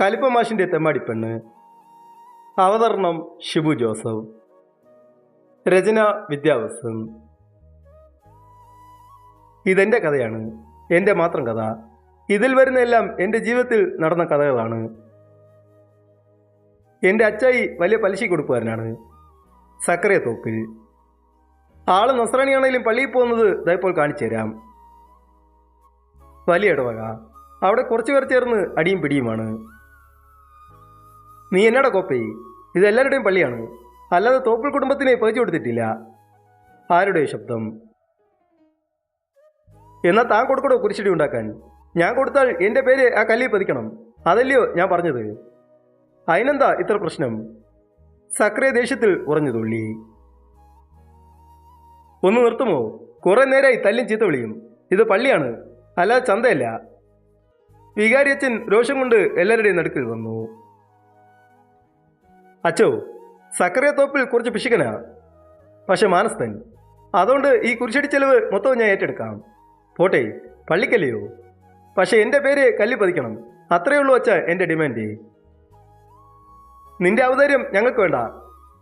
കലിപ്പമാഷിന്റെ തെമ്മാടിപ്പെണ്ണ് അവതരണം ഷിബു ജോസഫ്. രചന വിദ്യാവസൻ. ഇതെന്റെ കഥയാണ്. എന്റെ മാത്രം കഥ. ഇതിൽ വരുന്ന എല്ലാം എന്റെ ജീവിതത്തിൽ നടന്ന കഥകളാണ്. എന്റെ അച്ചായി വലിയ പലിശ കൊടുക്കുകാരനാണ് സക്കറിയ തോപ്പിൽ. ആൾ നസ്രാണിയാണെങ്കിലും പള്ളിയിൽ പോകുന്നത് ഇതായിപ്പോൾ കാണിച്ചു തരാം. വലിയ ഇടവക. അവിടെ കുറച്ചു പേർ ചേർന്ന് അടിയും പിടിയുമാണ്. നീ എന്നടാ കോപ്പേ? ഇത് എല്ലാവരുടെയും പള്ളിയാണ്. അല്ലാതെ തോപ്പിൽ കുടുംബത്തിനെ പേച്ചു കൊടുത്തിട്ടില്ല. ആരുടെ ശബ്ദം? എന്നാൽ താൻ കൊടുക്കണോ കുരിശടി ഉണ്ടാക്കാൻ? ഞാൻ കൊടുത്താൽ എന്റെ പേര് ആ കല്ലിൽ പതിക്കണം. അതല്ലയോ ഞാൻ പറഞ്ഞത്? അതിനെന്താ ഇത്ര പ്രശ്നം? സക്രിയ ദേഷ്യത്തിൽ ഉറഞ്ഞു തുള്ളി. ഒന്ന് നിർത്തുമോ? കുറെ നേരമായി തല്ലും ചീത്ത വിളിയും. ഇത് പള്ളിയാണ്. അല്ലാതെ ചന്തയല്ല. വികാരിയച്ഛൻ രോഷം കൊണ്ട് എല്ലാവരുടെയും നടുക്കിൽ വന്നു. അച്ചോ സക്കറിയ തോപ്പിൽ കുറച്ച് പിശുക്കനാ. പക്ഷെ മാനസ്തൻ അതുകൊണ്ട് ഈ കുരിശടി ചെലവ് മൊത്തം ഞാൻ ഏറ്റെടുക്കാം. പോട്ടെ പള്ളിക്കല്ലയോ? പക്ഷെ എന്റെ പേര് കല്ലി പതിക്കണം. അത്രയേ ഉള്ളൂ അച്ഛ എന്റെ ഡിമാൻഡ്. നിന്റെ ഔദാര്യം ഞങ്ങൾക്ക് വേണ്ട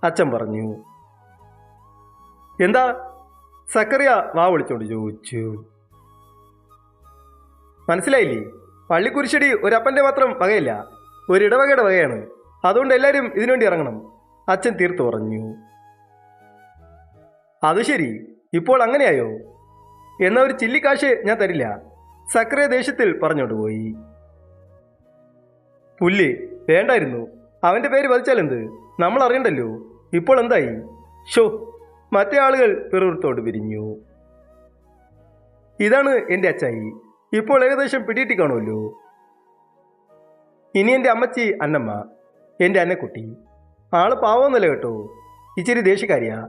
അച്ഛൻ പറഞ്ഞു. എന്താ? സക്കറിയ വാ വിളിച്ചോണ്ട് ചോദിച്ചു. മനസ്സിലായില്ലേ? പള്ളിക്കുരിശടി ഒരപ്പന്റെ മാത്രം വകയില്ല ഒരിടവകയുടെ വകയാണ്. അതുകൊണ്ട് എല്ലാവരും ഇതിനുവേണ്ടി ഇറങ്ങണം. അച്ഛൻ തീർത്തു പറഞ്ഞു. അത് ശരി. ഇപ്പോൾ അങ്ങനെയായോ? എന്നാ ഒരു ചില്ലിക്കാശ് ഞാൻ തരില്ല. സക്രിയ ദേഷ്യത്തിൽ പറഞ്ഞോണ്ട് പോയി. പുല്ല് വേണ്ടായിരുന്നു. അവന്റെ പേര് പതിച്ചാലെന്ത് നമ്മൾ അറിയണ്ടല്ലോ. ഇപ്പോൾ എന്തായി? ഷോ മറ്റേ ആളുകൾ പിറുത്തോട് പിരിഞ്ഞു. ഇതാണ് എന്റെ അച്ചായി. ഇപ്പോൾ ഏകദേശം പിടിയിട്ടി കാണുമല്ലോ ഇനി എന്റെ അമ്മച്ചി അന്നമ്മ. എന്റെ അന്നക്കുട്ടി ആൾ പാവമൊന്നുമല്ല കേട്ടോ? ഇച്ചിരി ദേഷ്യക്കാരിയാ.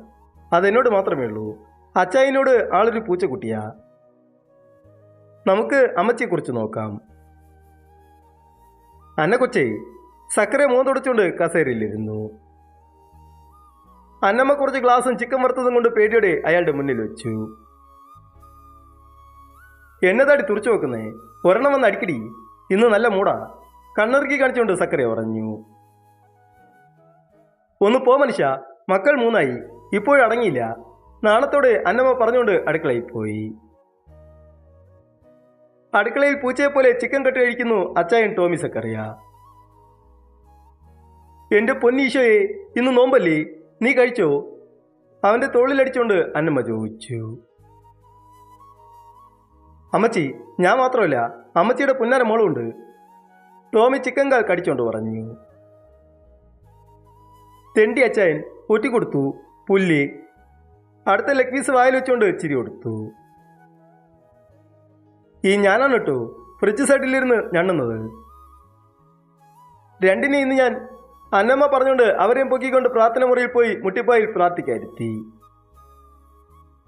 അതെന്നോട് മാത്രമേ ഉള്ളൂ. അച്ചായിനോട് ആളൊരു പൂച്ചക്കുട്ടിയാ. നമുക്ക് അമ്മച്ചിയെക്കുറിച്ച് നോക്കാം. അന്നക്കൊച്ചേ സക്കരെ മോൻ തുടച്ചുകൊണ്ട് കസേരയിലിരുന്നു. അന്നമ്മ കുറച്ച് ഗ്ലാസും ചിക്കൻ വറുത്തതും കൊണ്ട് പേടിയോടെ അയാളുടെ മുന്നിൽ വെച്ചു. എന്നതാടി തുറച്ചു വെക്കുന്നേ ഒരെണ്ണം വന്ന് അടിക്കടി. ഇന്ന് നല്ല മൂടാ. കണ്ണിറുക്കി കാണിച്ചുകൊണ്ട് സക്കരെ പറഞ്ഞു. ഒന്ന് പോ മനുഷ്യ മക്കൾ മൂന്നായി ഇപ്പോഴും അടങ്ങിയില്ല. നാണത്തോടെ അന്നമ്മ പറഞ്ഞുകൊണ്ട് അടുക്കളയിൽ പോയി. അടുക്കളയിൽ പൂച്ചയെ പോലെ ചിക്കൻ കട്ട് കഴിക്കുന്നു അച്ചായൻ ടോമി സക്കറിയ. എന്റെ പൊന്നീശോയെ ഇന്ന് നോമ്പല്ലേ? നീ കഴിച്ചോ? അവന്റെ തോളിലടിച്ചുകൊണ്ട് അന്നമ്മ ചോദിച്ചു. അമ്മച്ചി ഞാൻ മാത്രമല്ല അമ്മച്ചിയുടെ പുന്നാര മോളുണ്ട് ടോമി ചിക്കൻ കടിച്ചോണ്ട് പറഞ്ഞു. തെണ്ടി അച്ചായൻ കൊടുത്തു. പുല്ല് അടുത്ത ലെഗ് പീസ് വായിൽ വെച്ചുകൊണ്ട് ചിരി കൊടുത്തു. ഈ ഞാനാണ് കേട്ടോ ഫ്രിഡ്ജ് സൈഡിലിരുന്ന് ഞണ്ണുന്നത്. രണ്ടിനെ ഇന്ന് ഞാൻ അന്നമ്മ പറഞ്ഞുകൊണ്ട് അവരെയും പൊക്കിക്കൊണ്ട് പ്രാർത്ഥന മുറിയിൽ പോയി മുട്ടിപ്പായിൽ പ്രാർത്ഥിക്കാരുത്തി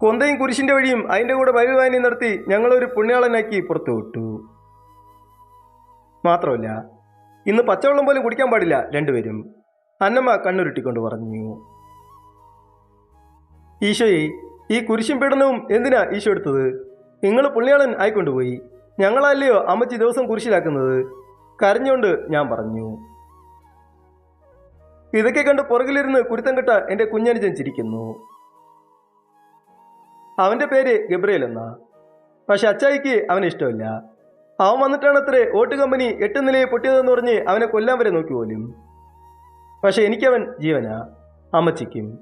കൊന്തയും കുരിശിന്റെ വഴിയും അതിന്റെ കൂടെ ബൈബിൾ നടത്തി ഞങ്ങളൊരു പുണ്യാളനാക്കി പുറത്തു വിട്ടു. മാത്രമല്ല ഇന്ന് പച്ചവെള്ളം പോലും കുടിക്കാൻ പാടില്ല രണ്ടുപേരും. അന്നമ്മ കണ്ണുരുട്ടിക്കൊണ്ട് പറഞ്ഞു ഈശോയെ ഈ കുരിശും പീഡനവും എന്തിനാ ഈശോ എടുത്തത്? നിങ്ങൾ പുള്ളിയാളൻ ആയിക്കൊണ്ടുപോയി. ഞങ്ങളല്ലയോ അമ്മച്ചി ദിവസം കുരിശിലാക്കുന്നത്? കരഞ്ഞുകൊണ്ട് ഞാൻ പറഞ്ഞു ഇതൊക്കെ കണ്ട് പുറകിലിരുന്ന് കുരുത്തം കെട്ട എന്റെ കുഞ്ഞനുജൻ ചിരിക്കുന്നു. അവന്റെ പേര് ഗബ്രിയൽ എന്നാ. പക്ഷെ അച്ചായിക്ക് അവനെ ഇഷ്ടമില്ല. അവൻ വന്നിട്ടാണ് അത്രേ ഓട്ട് കമ്പനി എട്ട് നിലയെ പൊട്ടിയതെന്ന് പറഞ്ഞ് അവനെ കൊല്ലാൻ വരെ നോക്കി പോലും പക്ഷെ എനിക്കവൻ ജീവനാ അമ്മച്ചിക്കും.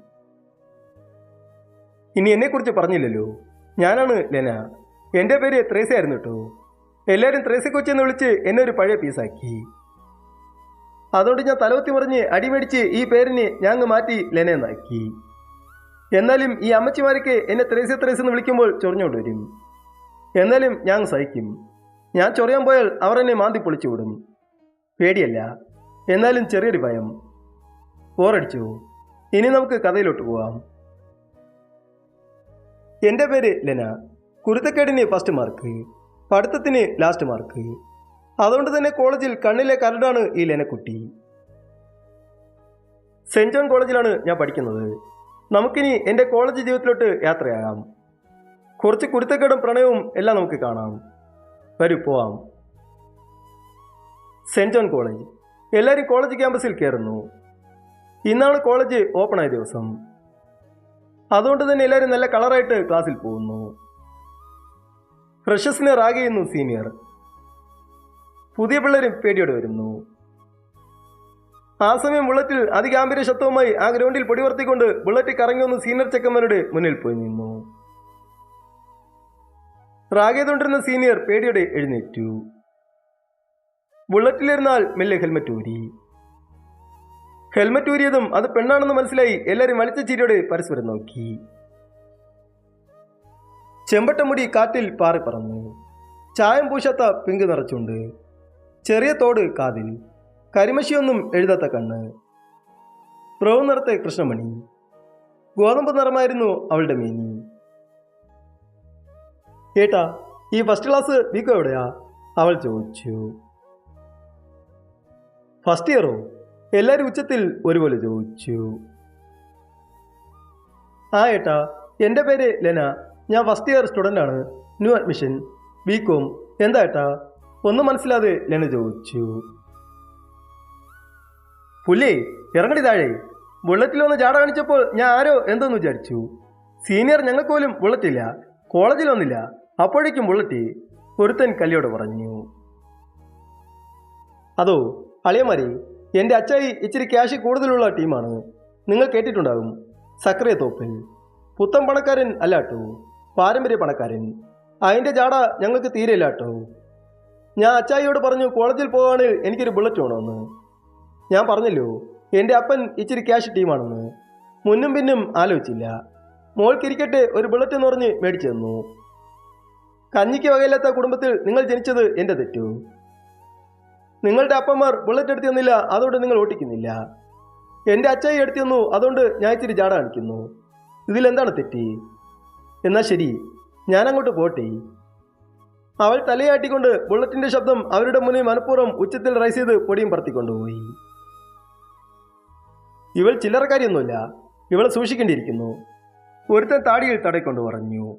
ഇനി എന്നെക്കുറിച്ച് പറഞ്ഞില്ലല്ലോ. ഞാനാണ് ലെന. എന്റെ പേര് ത്രേസയായിരുന്നു കേട്ടോ എല്ലാവരും ത്രേസ കൊച്ചെന്ന് വിളിച്ച് എന്നെ ഒരു പഴയ പീസാക്കി. അതുകൊണ്ട് ഞാൻ തലവത്തി പറഞ്ഞ് അടിമേടിച്ച് ഈ പേരിന് ഞാൻ മാറ്റി ലെന എന്നാലും ഈ അമ്മച്ചിമാരൊക്കെ എന്നെ ത്രേസ ത്രേസ് എന്ന് വിളിക്കുമ്പോൾ ചൊറിഞ്ഞോണ്ട് വരും. എന്നാലും ഞാൻ സഹിക്കും. ഞാൻ ചൊറിയാൻ പോയാൽ അവർ എന്നെ മാന്തി പൊളിച്ചു വിടും. പേടിയല്ല. എന്നാലും ചെറിയൊരു ഭയം. ബോറടിച്ചു. ഇനി നമുക്ക് കഥയിലോട്ട് പോവാം. എന്റെ പേര് ലെന. കുരുത്തക്കേടിന് ഫസ്റ്റ് മാർക്ക് പഠിത്തത്തിന് ലാസ്റ്റ് മാർക്ക് അതുകൊണ്ട് തന്നെ കോളേജിൽ കണ്ണിലെ കരടാണ് ഈ ലെനക്കുട്ടി. സെന്റ് ജോൺ കോളേജിലാണ് ഞാൻ പഠിക്കുന്നത്. നമുക്കിനി എന്റെ കോളേജ് ജീവിതത്തിലോട്ട് യാത്രയാകാം. കുറച്ച് കുരുത്തക്കേടും പ്രണയവും എല്ലാം നമുക്ക് കാണാം. വരൂ പോവാം. Saint John College. എല്ലാവരും കോളേജ് ക്യാമ്പസിൽ കയറുന്നു. ഇന്നാണ് കോളേജ് ഓപ്പൺ ആയ ദിവസം. അതുകൊണ്ട് തന്നെ എല്ലാവരും നല്ല കളറായിട്ട് ക്ലാസ്സിൽ പോകുന്നു. ഫ്രഷസിനെ റാഗ് ചെയ്യുന്നു സീനിയർ. പുതിയ പിള്ളേരും പേടിയോടെ വരുന്നു. ആ സമയം ബുള്ളറ്റിൽ അതിഗാംഭീര്യ ശബ്ദവുമായി ആ ഗ്രൗണ്ടിൽ പൊടിവർത്തിക്കൊണ്ട് ബുള്ളറ്റ് കറങ്ങി വന്ന് സീനിയർ ചെക്കന്മാരുടെ മുന്നിൽ പോയി നിന്നു. റാഗ് ചെയ്തുകൊണ്ടിരുന്ന സീനിയർ പേടിയോടെ എഴുന്നേറ്റു. ബുള്ളറ്റിലിരുന്നാൽ മെല്ലെ ഹെൽമറ്റ് ഊരി. ഹെൽമറ്റ് ഊരിയതും അത് പെണ്ണാണെന്ന് മനസ്സിലായി എല്ലാവരും വലിച്ച ചിരിയോടെ പരസ്പരം നോക്കി. ചെമ്പട്ട മുടി കാറ്റിൽ പാറി പറന്നു. ചായം പൂശാത്ത പിങ്ക് നിറച്ചുണ്ട്. ചെറിയ തോട് കാതിൽ. കരിമശിയൊന്നും എഴുതാത്ത കണ്ണ്. പ്രവ് നിറത്തെ കൃഷ്ണമണി. ഗോതമ്പ് നിറമായിരുന്നു അവളുടെ മീനി. ഏട്ടാ ഈ ഫസ്റ്റ് ക്ലാസ് വീക്കോ എവിടെയാ? അവൾ ചോദിച്ചു. ഫസ്റ്റ് ഇയറോ? എല്ലാവരും ഉച്ചത്തിൽ ഒരുപോലെ ചോദിച്ചു. ആ ഏട്ടാ എന്റെ പേര് ലെന. ഞാൻ ഫസ്റ്റ് ഇയർ സ്റ്റുഡന്റ് ആണ്. ന്യൂ അഡ്മിഷൻ ബി കോം എന്താ ഏട്ടാ? ഒന്നും മനസ്സിലാതെ ലെന ചോദിച്ചു. പുല്ലേ ഇറങ്ങടി താഴെ. ബുള്ളറ്റിൽ വന്ന് ചാട കാണിച്ചപ്പോൾ ഞാൻ ആരോ എന്തോന്ന് വിചാരിച്ചു. സീനിയർ ഞങ്ങൾക്ക് പോലും ബുള്ളറ്റില്ല കോളേജിൽ വന്നില്ല. അപ്പോഴേക്കും ബുള്ളറ്റ് ഒരുത്തൻ കല്ലിയോട് പറഞ്ഞു. അതോ അളിയന്മാരെ എന്റെ അച്ചായി ഇച്ചിരി ക്യാഷ് കൂടുതലുള്ള ടീമാണ്. നിങ്ങൾ കേട്ടിട്ടുണ്ടാകും. സക്രിയ തോപ്പിൽ. പുത്തൻ പണക്കാരൻ അല്ലാട്ടോ പാരമ്പര്യ പണക്കാരൻ. അതിന്റെ ജാട ഞങ്ങൾക്ക് തീരെയില്ലാട്ടോ ഞാൻ അച്ചായിയോട് പറഞ്ഞു കോളേജിൽ പോവാണെങ്കിൽ എനിക്കൊരു ബുള്ളറ്റ് വേണമെന്ന്. ഞാൻ പറഞ്ഞല്ലോ എന്റെ അപ്പൻ ഇച്ചിരി ക്യാഷ് ടീമാണെന്ന്. മുന്നും പിന്നും ആലോചിച്ചില്ല. മോൾക്കിരിക്കട്ടെ ഒരു ബുള്ളറ്റ് എന്ന് പറഞ്ഞ് മേടിച്ചു തന്നു. കഞ്ഞിക്ക് വകയില്ലാത്ത കുടുംബത്തിൽ നിങ്ങൾ ജനിച്ചത് എന്റെ തെറ്റു? നിങ്ങളുടെ അപ്പന്മാർ ബുള്ളറ്റ് എടുത്തു തന്നില്ല അതുകൊണ്ട് നിങ്ങൾ ഓട്ടിക്കുന്നില്ല. എന്റെ അച്ചായി എടുത്തു തന്നു അതുകൊണ്ട് ഞാൻ ഇച്ചിരി ജാട കാണിക്കുന്നു. ഇതിലെന്താണ് തെറ്റി? എന്നാൽ ശരി ഞാനങ്ങോട്ട് പോട്ടെ. അവൾ തലയാട്ടിക്കൊണ്ട് ബുള്ളറ്റിന്റെ ശബ്ദം അവരുടെ മുന്നിൽ മനഃപൂർവം ഉച്ചത്തിൽ റൈസ് ചെയ്ത് പൊടിയും പറത്തിക്കൊണ്ടുപോയി. ഇവൾ ചില്ലറക്കാരിയൊന്നുമില്ല ഇവളെ സൂക്ഷിക്കേണ്ടിയിരിക്കുന്നു. ഒരുത്തൻ താടിയിൽ തടയിക്കൊണ്ട് പറഞ്ഞു.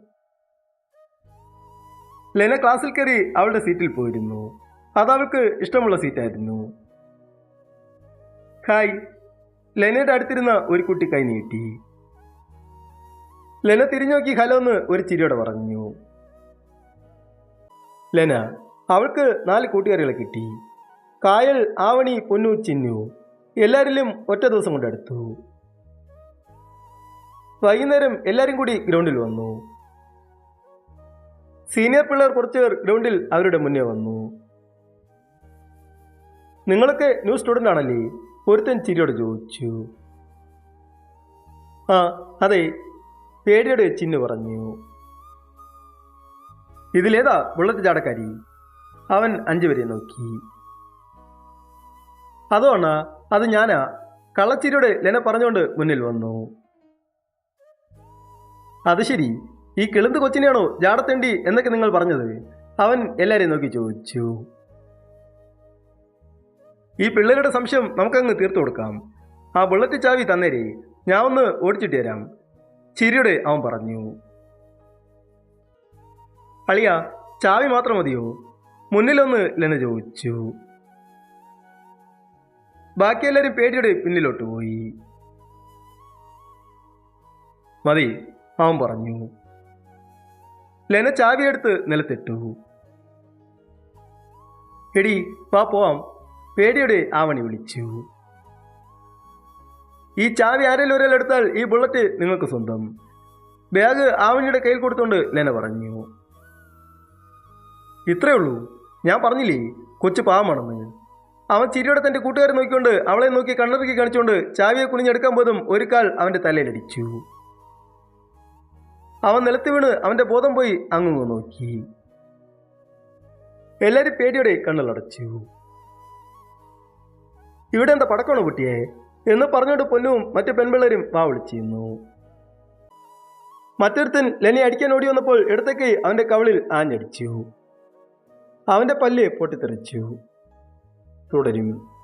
ലെന ക്ലാസ്സിൽ കയറി അവളുടെ സീറ്റിൽ പോയിരുന്നു. അത് അവൾക്ക് ഇഷ്ടമുള്ള സീറ്റായിരുന്നു. ഹായ്. ലെനയുടെ അടുത്തിരുന്ന ഒരു കുട്ടി കൈ നീട്ടി. ലെന തിരിഞ്ഞു നോക്കി ഹലോ എന്ന് ഒരു ചിരിയോടെ പറഞ്ഞു. ലെന അവൾക്ക് നാല് കൂട്ടുകാരികളെ കിട്ടി. കായൽ ആവണി പൊന്നു ചിന്നു എല്ലാവരിലും ഒറ്റ ദിവസം കൊണ്ടെടുത്തു വൈകുന്നേരം എല്ലാവരും കൂടി ഗ്രൗണ്ടിൽ വന്നു. സീനിയർ പിള്ളേർ കുറച്ചുപേർ ഗ്രൗണ്ടിൽ അവരുടെ മുന്നേ വന്നു. നിങ്ങളൊക്കെ ന്യൂ സ്റ്റുഡന്റ് ആണല്ലേ? ഒരുത്തൻ ചിരിയോട് ചോദിച്ചു. ആ അതെ പേടിയോട് ചിന്നു പറഞ്ഞു. ഇതിലേതാ ബുള്ളറ്റ് ചാടക്കാരി? അവൻ അഞ്ചുപേരെ നോക്കി. അതോണ അത് ഞാനാ? കള്ളച്ചിരിയോട് ലെന പറഞ്ഞുകൊണ്ട് മുന്നിൽ വന്നു. അത് ശരി ഈ കിളുന്ത് കൊച്ചിനെയാണോ ജാടത്തേണ്ടി എന്നൊക്കെ നിങ്ങൾ പറഞ്ഞത്? അവൻ എല്ലാവരെയും നോക്കി ചോദിച്ചു. ഈ പിള്ളേരുടെ സംശയം നമുക്കങ്ങ് തീർത്തു കൊടുക്കാം. ആ ബുള്ളറ്റ് ചാവി തന്നേരേ ഞാൻ ഒന്ന് ഓടിച്ചിട്ട് തരാം ചിരിയുടെ അവൻ പറഞ്ഞു. അളിയ ചാവി മാത്രം മതിയോ? മുന്നിലൊന്ന് ലെന ചോദിച്ചു. ബാക്കി എല്ലാവരും പേടിയുടെ പിന്നിലോട്ട് പോയി. മതി അവൻ പറഞ്ഞു. ലെന ചാവിയെടുത്ത് നിലത്തിട്ടു. എടി വാ പോവാം. പേടിയുടെ ആവണി വിളിച്ചു. ഈ ചാവി ആരെങ്കിലും ഒരാൾ എടുത്താൽ ഈ ബുള്ളറ്റ് നിങ്ങൾക്ക് സ്വന്തം. ബാഗ് ആവണിയുടെ കയ്യിൽ കൊടുത്തുകൊണ്ട് ലെന പറഞ്ഞു. ഇത്രേ ഉള്ളൂ. ഞാൻ പറഞ്ഞില്ലേ കൊച്ചു പാവമാണെന്ന്. അവൻ ചിരിയോടെ തന്റെ കൂട്ടുകാരെ നോക്കിക്കൊണ്ട് അവളെ നോക്കി കണ്ണിറുക്കി കാണിച്ചുകൊണ്ട് ചാവിയെ കുനിഞ്ഞെടുക്കാൻ പോതും ഒരു കാൽ അവന്റെ തലയിലടിച്ചു. അവൻ നിലത്ത് വീണ് അവന്റെ ബോധം പോയി അങ്ങു നോക്കി. എല്ലാവരും പേടിയോടെ കണ്ണുകളടച്ചു. ഇവിടെ എന്താ പടക്കമാണോ കുട്ടിയെ? എന്ന് പറഞ്ഞുകൊണ്ട് പൊന്നും മറ്റു പെൺപിള്ളേരും വാ വിളിച്ചിരുന്നു. മറ്റൊരുത്തൻ ലെനി അടിക്കാൻ ഓടി വന്നപ്പോൾ ഇടത്തേക്ക് അവന്റെ കവളിൽ ആഞ്ഞടിച്ചു. അവന്റെ പല്ല് പൊട്ടിത്തെറിച്ചു. തുടരും.